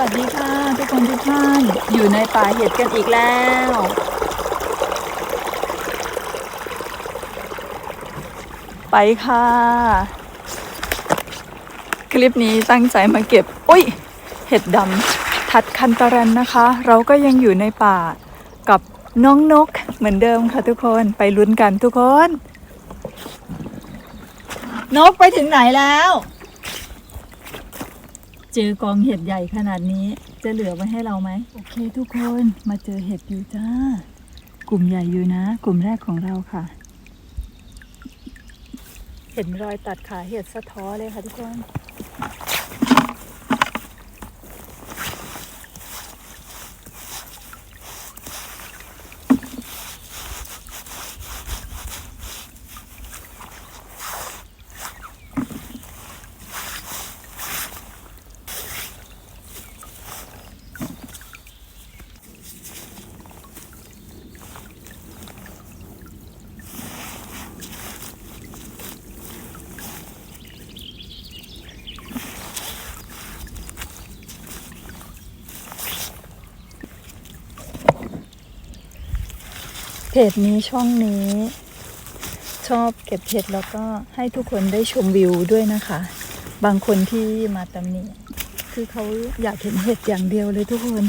วัสดีค่ะ ทุกคนทุกท่านอยู่ในป่าเห็ดกันอีกแล้ว ไปค่ะ คลิปนี้ตั้งใจมาเก็บอุ้ย เห็ดดำทัดคันตะรันนะคะ เราก็ยังอยู่ในป่ากับน้องนกเหมือนเดิมค่ะทุกคนไปลุ้นกันทุกคน นกไปถึงไหนแล้ว เจอกองเห็ดใหญ่ขนาดนี้ จะเหลือไว้ให้เราไหมโอเค ทุกคนมาเจอเห็ดอยู่จ้า กลุ่มใหญ่อยู่นะ กลุ่มแรกของเราค่ะ เห็นรอยตัดขาเห็ดสะท้อเลยค่ะทุกคน จนี้ช่องนี้ ชอบเก็บเห็ดแล้วก็ให้ทุกคนได้ชมวิวด้วยนะคะ บางคนที่มาตำหนิคือเขาอยากเห็นเห็ดอย่างเดียวเลยทุกคน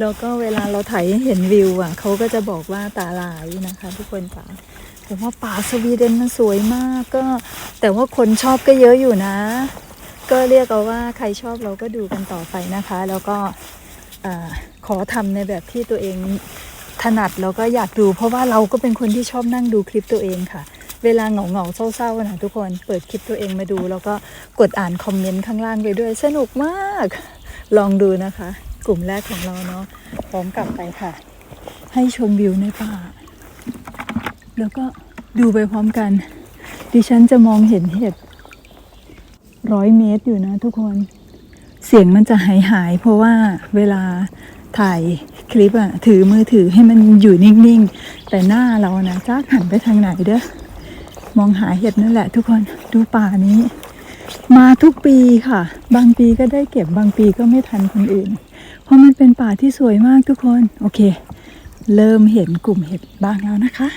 แล้วก็เวลาเราถ่ายเห็นวิวอะเขาก็จะบอกว่าตาลายนะคะ ทุกคนค่ะแต่ว่าป่าสวีเดนมันสวยมากก็ แต่ว่าคนชอบก็เยอะอยู่นะ ก็เรียกเอาว่าใครชอบเราก็ดูกันต่อไปนะคะ แล้วก็อขอทำในแบบที่ตัวเอง ถนัดแล้วก็อยากดู เพราะว่าเราก็เป็นคนที่ชอบนั่งดูคลิปตัวเองค่ะ เวลาเหงาเหงาเศร้าๆนะทุกคนเปิดคลิปตัวเองมาดู แล้วก็กดอ่านคอมเมนต์ข้างล่างไปด้วยสนุกมาก ลองดูนะคะ กลุ่มแรกของเราเนาะพร้อมกลับไปค่ะ ให้ชมวิวในป่า แล้วก็ดูไปพร้อมกัน ดิฉันจะมองเห็นเห็ดร้อยเมตรอยู่นะทุกคนเสียงมันจะหายหายๆเพราะว่าเวลา ถ่ายคลิปอะถือมือถือให้มันอยู่นิ่งๆ แต่หน้าเรานะจ้าหันไปทางไหนเด้อมองหาเห็ดนั่นแหละทุกคนดูป่านี้ มาทุกปีค่ะ บางปีก็ได้เก็บบางปีก็ไม่ทันคนอื่น เพราะมันเป็นป่าที่สวยมากทุกคน โอเค เริ่มเห็นกลุ่มเห็ดบ้างแล้วนะคะ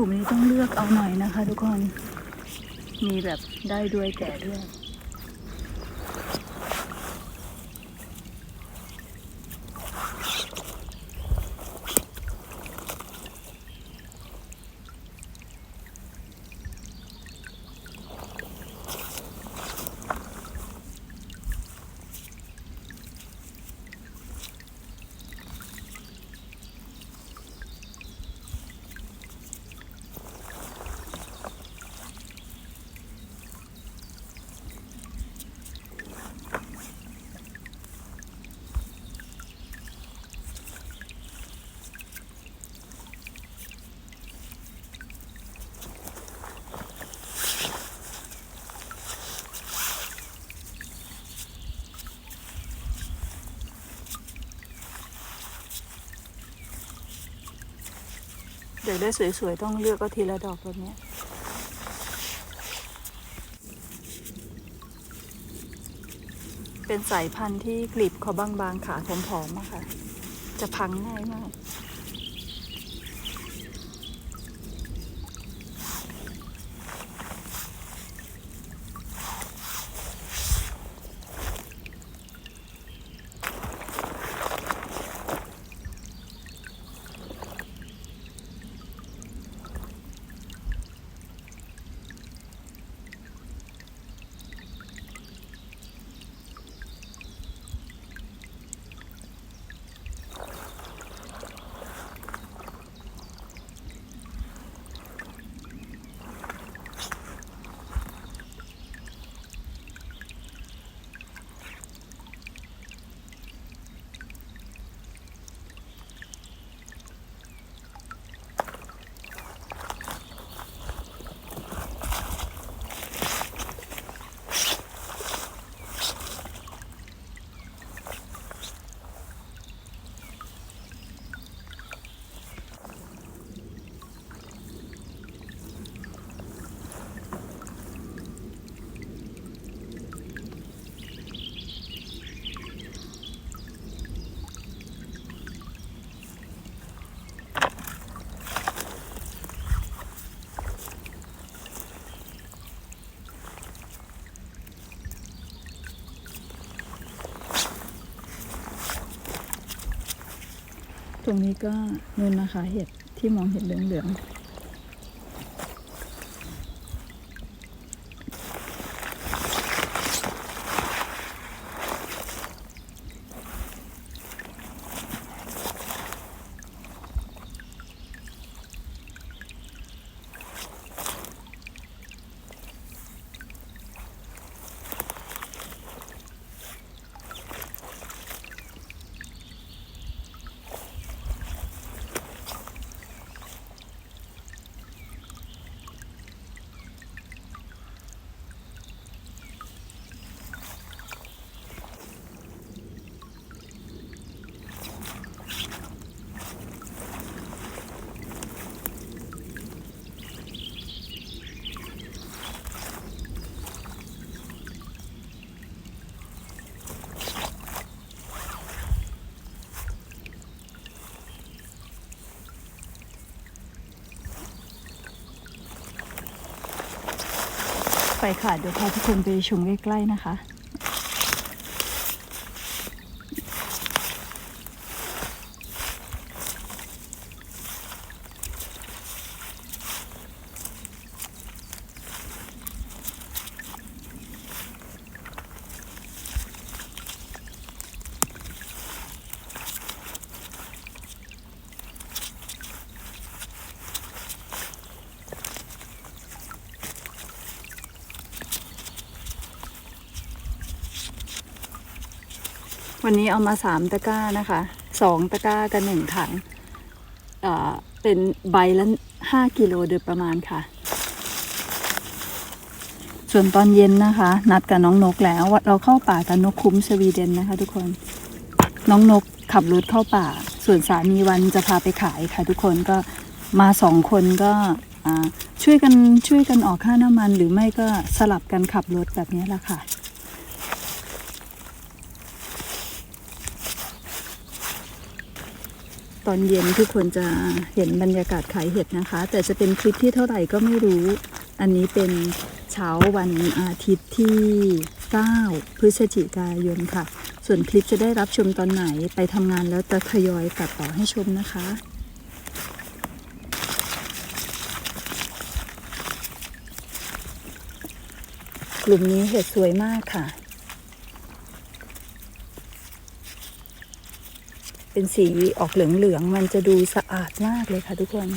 กลุ่มนี้ต้องเลือกเอาหน่อยนะคะ ทุกคน มีแบบได้ด้วยแก่ด้วย อยากได้สวยๆ ต้องเลือกก็ทีละดอกแบบนี้เป็นสายพันธุ์ที่กลีบเขาบางๆ ขาผอมๆอะค่ะ จะพังง่ายมาก ตรงนี้ก็นู่นนะคะ เห็ดที่มองเห็ดเหลืองๆ ไปค่ะ เดี๋ยวพาทุกคนไปชมใกล้ๆนะคะ วันนี้เอามาสามตะกร้านะคะสองตะกร้ากับหนึ่งถังเอ่อเป็นใบละห้ากิโลโดยประมาณค่ะ ส่วนตอนเย็นนะคะ นัดกับน้องนกแล้วเราเข้าป่ากับนกคุ้มสวีเดนนะคะ ทุกคน น้องนกขับรถเข้าป่า ส่วนสามีวันจะพาไปขายค่ะ ทุกคนก็มาสองคนก็ช่วยกันช่วยกันออกค่าน้ำมันหรือไม่ก็สลับกันขับรถแบบนี้แหละค่ะ ตอนเย็นทุกคนจะเห็นบรรยากาศขายเห็ดนะคะ แต่จะเป็นคลิปที่เท่าไหร่ก็ไม่รู้ อันนี้เป็นเช้าวันอาทิตย์ที่ 9 พฤศจิกายนค่ะ ส่วนคลิปจะได้รับชมตอนไหนไปทำงานแล้วจะทยอยตัดต่อให้ชมนะคะกลุ่มนี้เห็ดสวยมากค่ะ เป็นสีออกเหลืองๆมันจะดูสะอาดมากเลยค่ะทุกคน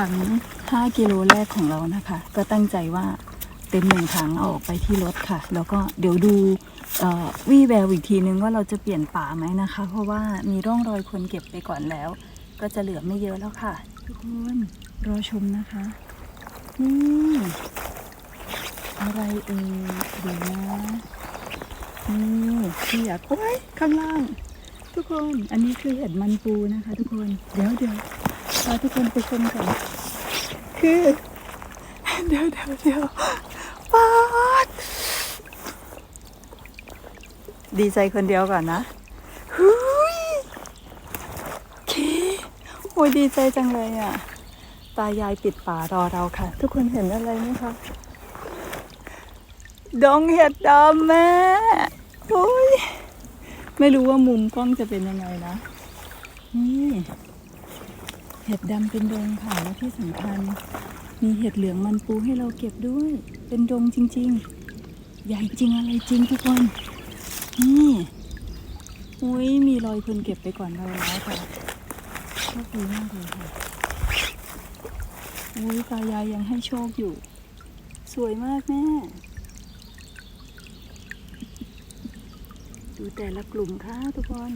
ถัง5 กิโลแรกของเรานะคะ ก็ตั้งใจว่าเต็มหนึ่งถังเอาออกไปที่รถค่ะ แล้วก็เดี๋ยวดูวี่แววอีกทีนึงว่าเราจะเปลี่ยนป่าไหมนะคะ เพราะว่ามีร่องรอยคนเก็บไปก่อนแล้ว ก็จะเหลือไม่เยอะแล้วค่ะ ทุกคนรอชมนะคะนี่อะไรเอ่ยเดี๋ยวนะนี่ที่อยากโอ้ยข้างล่าง ทุกคน อันนี้คือเห็ดมันปูนะคะ ทุกคน เดี๋ยวเดี๋ยว พาทุกคนไปชมก่อนคือ เดี๋ยวเดี๋ยวเดี๋ยวป๊าดดีใจคนเดียวก่อนนะหุยโอเคโอ้ยดีใจจังเลยอะ ตายายปิดป่ารอเราค่ะ ทุกคนเห็นอะไรไหมคะ ดงเห็ดดำแม่โอ้ยไม่รู้ว่ามุมกล้องจะเป็นยังไงนะ นี่ ห็ดดำเป็นดงค่ะแล้วที่สำคัญ มีเห็ดเหลืองมันปูให้เราเก็บด้วย เป็นดงจริง ๆ ใหญ่จริงอะไรจริงทุกคนนี่อุ้ยมีรอยคนเก็บไปก่อนเราแล้วค่ะโชคดีมากเลยค่ะอุ้ยตายายยังให้โชคอยู่ สวยมากแม่ดูแต่ละกลุ่มค่ะทุกคน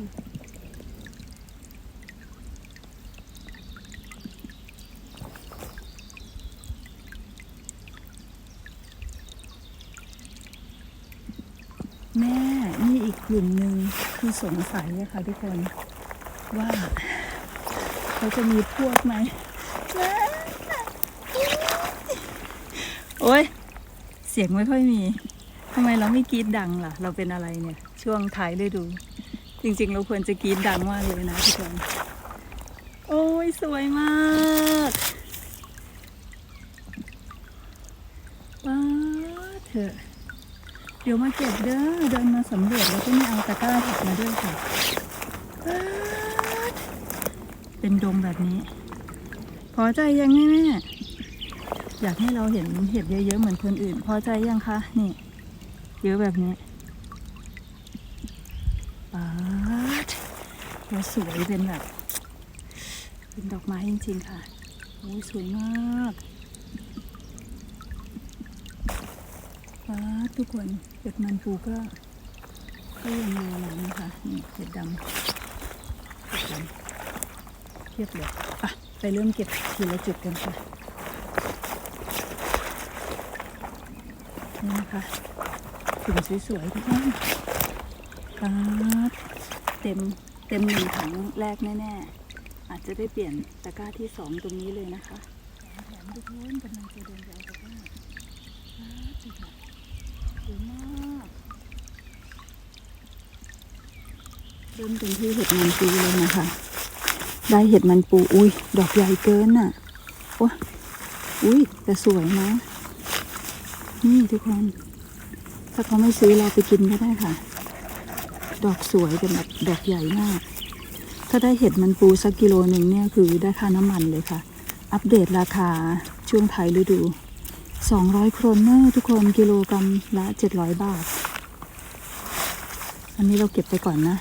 แม่นี่อี กลุ่มหนึ่งคือสงสัยอะค่ะทุกคนว่า เขาจะมีพวกไหมโอ้ยเสียงไม่ค่อยมีทำไมเราไม่กรีดดังล่ะ เราเป็นอะไรเนี่ย ช่วงท้ายฤดู จริงๆ เราควรจะกรีดดังมากเลยนะทุกคนโอ้ยสวยมากว้าเถอะ เดี๋ยวมาเก็บเด้อเดินมาสำรวจแล้วก็ไม่เอาตะกร้าถักมาด้วยค่ะ เป็นดงแบบนี้ พอใจยังแม่แม่อยากให้เราเห็นเห็ดเยอะๆเหมือนคนอื่น พอใจยังคะนี่ เยอะแบบนี้ป๊าดแล้วสวยเป็นแบบ เป็นดอกไม้จริงๆค่ะโอ้ยสวยมาก ฟ้าทุกคนเห็ดมันปูก็ก็ยังงามนะคะนี่เห็ดดำเห็ดดำเทียบเลยอะไปเริ่มเก็บทีละจุดกันค่ะนี่นะคะถุงสวยๆทุกท่านฟ้าเต็มเต็มหนึ่งถังแรกแน่ๆอาจจะได้เปลี่ยนตะกร้าที่สองตรงนี้เลยนะคะแถมทุกคนกำลังจะเดินไปเอาตะกร้าฟ้าสุดค่ะ สวยมาก เริ่มเป็นที่เห็ดมันปูเลยนะคะ ได้เห็ดมันปู อุ้ย ดอกใหญ่เกินน่ะโอ้อุ้ยแต่สวยนะ นี่ทุกคน ถ้าเขาไม่ซื้อเราไปกินก็ได้ค่ะ ดอกสวยเป็นแบบดอกใหญ่มาก ถ้าได้เห็ดมันปูสักกิโลหนึ่งเนี่ยคือได้ค่าน้ำมันเลยค่ะ อัปเดตราคาช่วงไทยฤดู 200 โครนเนอร์ทุกคนกิโลกรัมละ 700 บาท อันนี้เราเก็บไปก่อนนะ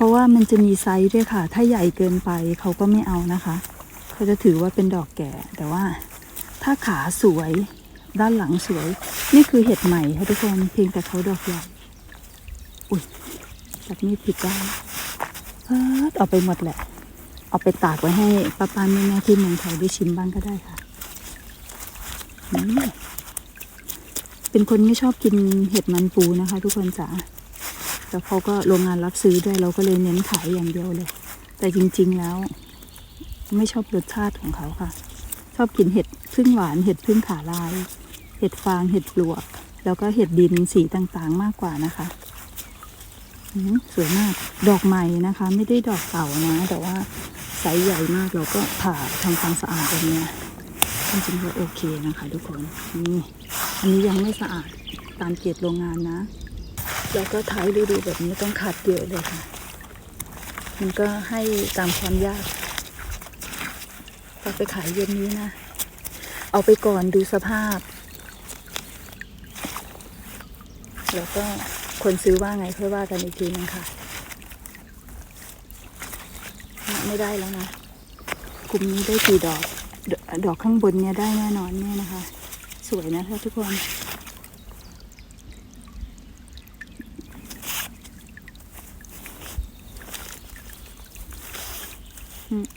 ราะว่ามันจะมีไซส์ด้วยค่ะ ถ้าใหญ่เกินไปเขาก็ไม่เอานะคะเขาจะถือว่าเป็นดอกแก่ แต่ว่าถ้าขาสวยด้านหลังสวย นี่คือเห็ดใหม่ค่ะทุกคนเพียงแต่เขาดอกใหญ่อุ้ยจับมีดผิดด้านเออเอาไปหมดแหละ เอาไปตากไว้ให้ป้าปาแม่แม่ที่เมืองไทยได้ชิมบ้างก็ได้ค่ะเป็นคนไม่ชอบกินเห็ดมันปูนะคะ ทุกคนจ๋า แต่เขาก็โรงงานรับซื้อด้วยเราก็เลยเน้นขายอย่างเดียวเลย แต่จริงๆแล้ว ไม่ชอบรสชาติของเขาค่ะ ชอบกินเห็ดพึ่งหวานเห็ดพึ่งขาลาย เห็ดฟางเห็ดปลวก แล้วก็เห็ดดินสีต่างๆมากกว่านะคะสวยมากดอกใหม่นะคะ ไม่ได้ดอกเก่านะ แต่ว่าไซส์ใหญ่มากเราก็ผ่าทำความสะอาดแบบเนี้ยจริงๆก็โอเคนะคะ ทุกคนนี่อันนี้ยังไม่สะอาดตามเกณฑ์โรงงานนะ แล้วก็ท้ายฤดูแบบนี้ต้องขัดเยอะเลยค่ะ มันก็ให้ตามความยากเราไปขายเย็นนี้นะ เอาไปก่อนดูสภาพ แล้วก็คนซื้อว่าไงค่อว่ากันอีกทีนึงค่ะ ไม่ได้แล้วนะกลุ่มนี้ได้กี่ดอก ดอกข้างบนเนี่ยได้แน่นอนเนี่ยนะคะ สวยนะคะทุกคน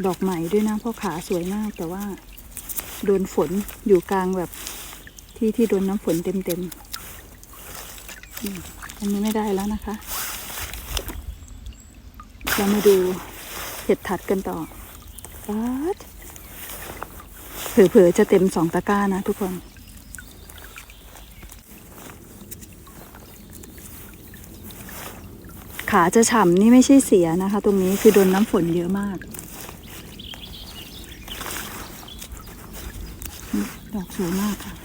ดอกใหม่ด้วยนะเพราะขาสวยมาก แต่ว่า โดนฝนอยู่กลางแบบที่ที่โดนน้ำฝนเต็มเต็มๆอันนี้ไม่ได้แล้วนะคะเรามาดูเห็ดถัดกันต่อปัดเผลอๆจะเต็มสองตะกร้านะทุกคน ขาจะฉ่ำนี่ไม่ใช่เสียนะคะ ตรงนี้คือโดนน้ำฝนเยอะมาก ดอกสวยมากค่ะ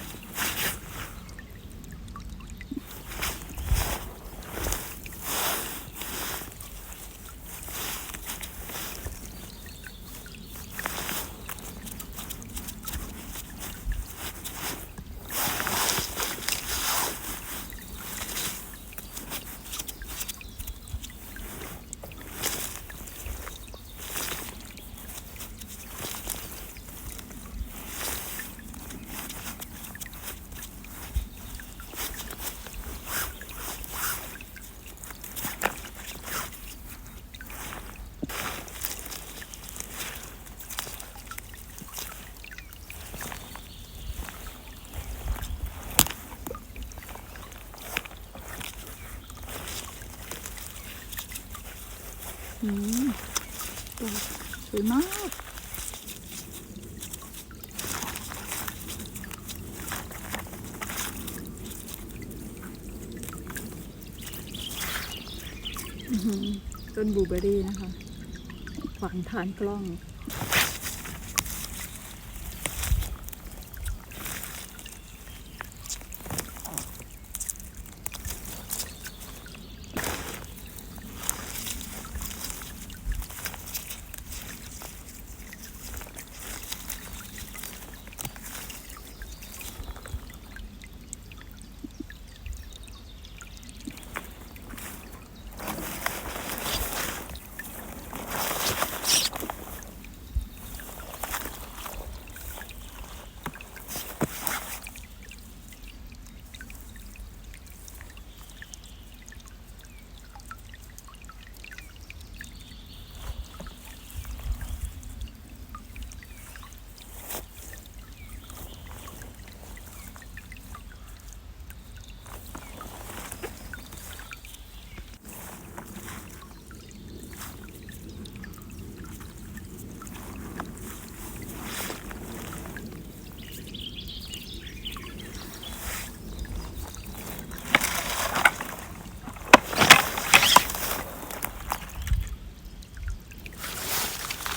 ตัวสวยมากต้นบูเบอร์รี่นะคะขวางทานกล้อง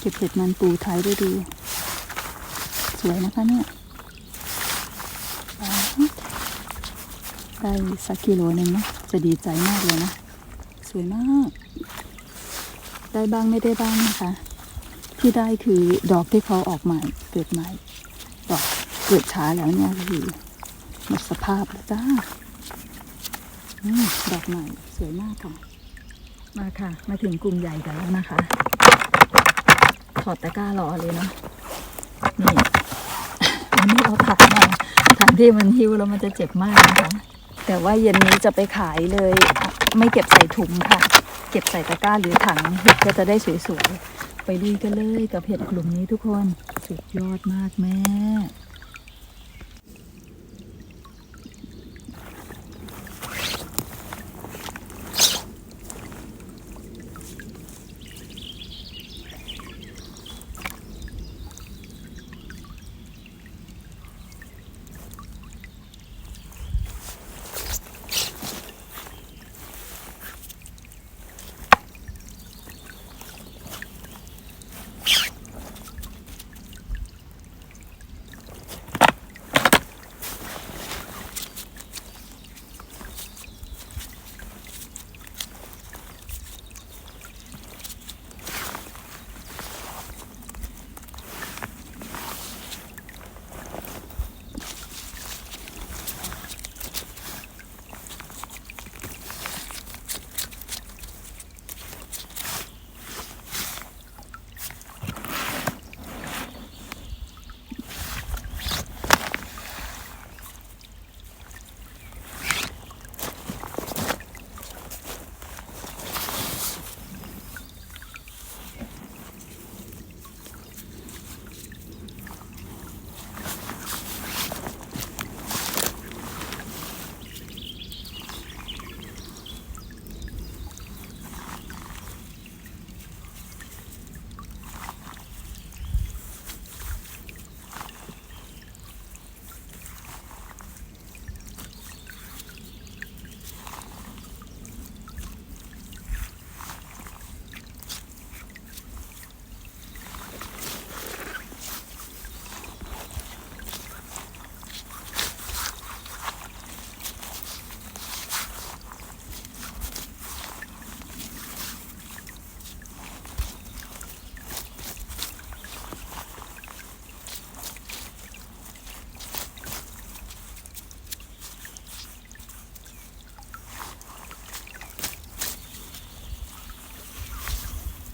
เก็บเห็ดมันปูท้ายได้ดี สวยนะคะเนี่ยได้สักกิโลหนึ่งนะจะดีใจมากเลยนะ สวยมาก ได้บ้างไม่ได้บ้างนะคะ ที่ได้คือดอกที่เขาออกใหม่เกิดใหม่ ดอกเกิดช้าแล้วเนี่ยคือหมดสภาพแล้วจ้าดอกใหม่สวยมากค่ะ มาค่ะ มาถึงกลุ่มใหญ่กันแล้วนะคะ ถอดตะกร้ารอเลยเนาะนี่วันนี้เอาถักมาถันที่มันหิวแล้วมันจะเจ็บมากนะคะแต่ว่าเย็นนี้จะไปขายเลย ไม่เก็บใส่ถุงค่ะ เก็บใส่ตะกร้าหรือถังเห็ดก็จะได้สวยๆไปลุยกันเลยกับเห็ดกลุ่มนี้ทุกคนสุดยอดมากแม่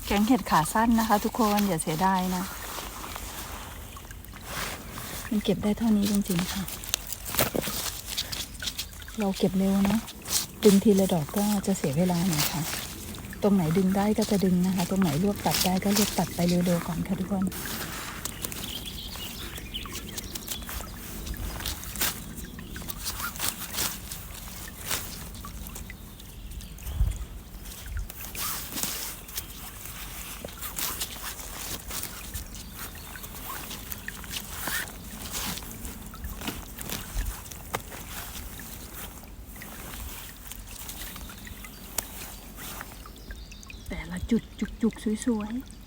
แกงเห็ดขาสั้นนะคะ ทุกคนอย่าเสียดายนะ มันเก็บได้เท่านี้จริงๆค่ะ เราเก็บเร็วเนะดึงทีละดอกก็จะเสียเวลาหน่อยค่ะ ตรงไหนดึงได้ก็จะดึงนะคะ ตรงไหนรวบตัดได้ก็รวบตัดไปเร็วๆก่อนค่ะทุกคน แต่ละจุดจุกๆ สวยๆ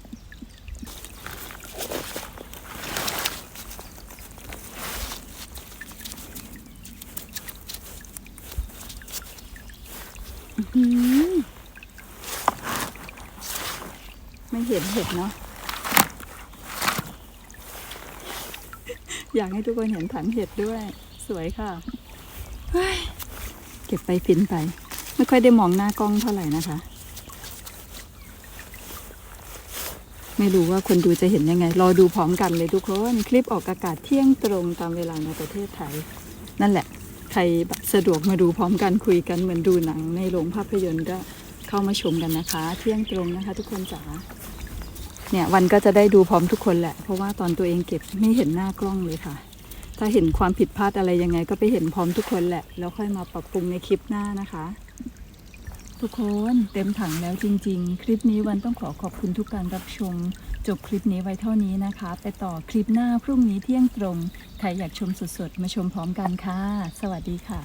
ไม่เห็นเห็ดเนาะอยากให้ทุกคนเห็นถังเห็ดด้วย สวยค่ะเก็บไปฟินไป ไม่ค่อยได้มองหน้ากล้องเท่าไหร่นะคะ ไม่รู้ว่าคนดูจะเห็นยังไง รอดูพร้อมกันเลยทุกคน คลิปออกอากาศเที่ยงตรงตามเวลาในประเทศไทย นั่นแหละ ใครสะดวกมาดูพร้อมกันคุยกันเหมือนดูหนังในโรงภาพยนตร์ก็เข้ามาชมกันนะคะ เที่ยงตรงนะคะ ทุกคนจ๋าเนี่ยวันก็จะได้ดูพร้อมทุกคนแหละ เพราะว่าตอนตัวเองเก็บไม่เห็นหน้ากล้องเลยค่ะ ถ้าเห็นความผิดพลาดอะไรยังไง ก็ไปเห็นพร้อมทุกคนแหละ แล้วค่อยมาปรับปรุงในคลิปหน้านะคะ ทุกคนเต็มถังแล้วจริง ๆ คลิปนี้วันต้องขอขอบคุณทุกการรับชม จบคลิปนี้ไว้เท่านี้นะคะ ไปต่อคลิปหน้าพรุ่งนี้เที่ยงตรง ใครอยากชมสดๆ มาชมพร้อมกันค่ะ สวัสดีค่ะ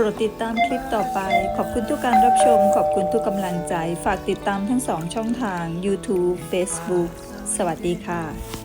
ปรดติดตามคลิปต่อไป ขอบคุณทุกการรับชม ขอบคุณทุกกำลังใจ ฝากติดตามทั้งสองช่องทาง YouTube Facebook สวัสดีค่ะ